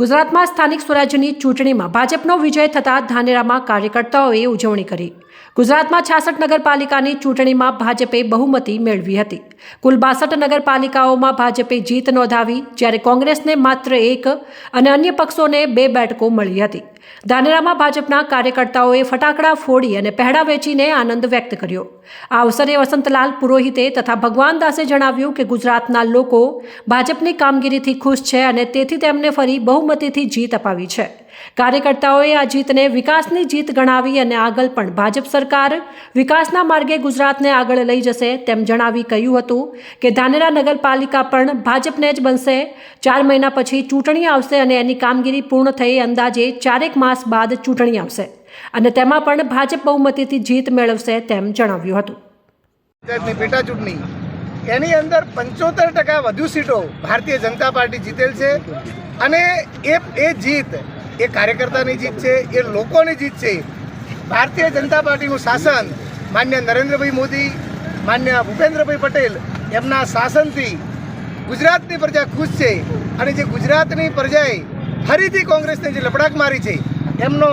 ગુજરાતમાં સ્થાનિક સ્વરાજ્યની ચૂંટણીમાં ભાજપનો વિજય થતાં ધાનેરામાં કાર્યકર્તાઓએ ઉજવણી કરી. ગુજરાતમાં છાસઠ નગરપાલિકાની ચૂંટણીમાં ભાજપે બહુમતી મેળવી હતી. કુલ બાસઠ નગરપાલિકાઓમાં ભાજપે જીત નોંધાવી, જ્યારે કોંગ્રેસને માત્ર એક અને અન્ય પક્ષોને બે બેઠકો મળી હતી. ધાનેરામાં ભાજપના કાર્યકર્તાઓએ ફટાકડા ફોડી અને પહેડા વેચીને આનંદ વ્યક્ત કર્યો. આ અવસરે વસંતલાલ પુરોહિતે તથા ભગવાન દાસે જણાવ્યું કે ગુજરાતના લોકો ભાજપની કામગીરીથી ખુશ છે અને તેથી તેમને ફરી બહુમતીથી જીત અપાવી છે. કાર્યકર્તાઓએ આ જીતને વિકાસની જીત ગણાવી અને આગળ પણ ભાજપ સરકાર વિકાસના માર્ગે ગુજરાતને આગળ લઈ જશે તેમ જણાવી કહ્યું હતું કે ધાનેરા નગરપાલિકા પણ ભાજપને જ બનશે. ચાર મહિના પછી ચૂંટણી આવશે અને એની કામગીરી પૂર્ણ થઈ અંદાજે ચારેક માસ બાદ ચૂંટણી આવશે અને તેમાં પણ ભાજપ બહુમતીથી જીત મેળવશે તેમ જણાવ્યું હતું. પેટા ચૂંટણી. એની અંદર પંચોતેર ટકા વધુ સીટો ભારતીય જનતા પાર્ટી જીતેલ છે અને એ એ જીત એ કાર્યકર્તાની જીત છે, એ લોકોની જીત છે. ભારતીય જનતા પાર્ટીનું શાસન માન્ય નરેન્દ્રભાઈ મોદી, માન્ય ભૂપેન્દ્રભાઈ પટેલ એમના શાસનથી ગુજરાતની પ્રજા ખુશ છે અને જે ગુજરાતની પ્રજાએ ફરીથી કોંગ્રેસને જે લપડાક મારી છે, એમનો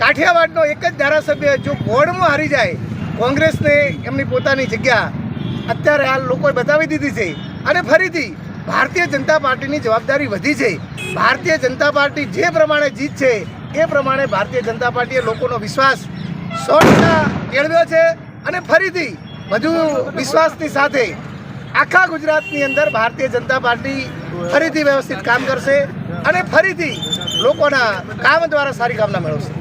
કાઠિયાવાડનો એક જ ધારાસભ્ય જો બોર્ડમાં હારી જાય, કોંગ્રેસને એમની પોતાની જગ્યા અત્યારે હાલ લોકોએ બતાવી દીધી છે. અને ફરીથી ભારતીય જનતા પાર્ટીની જવાબદારી વધી છે. ભારતીય જનતા પાર્ટી જે પ્રમાણે જીત છે, એ પ્રમાણે ભારતીય જનતા પાર્ટીએ લોકોનો વિશ્વાસ સો ટકા કેળવ્યો છે અને ફરીથી વધુ વિશ્વાસની સાથે આખા ગુજરાતની અંદર ભારતીય જનતા પાર્ટી ફરીથી વ્યવસ્થિત કામ કરશે અને ફરીથી લોકોના કામ દ્વારા સારી કામના મેળવશે.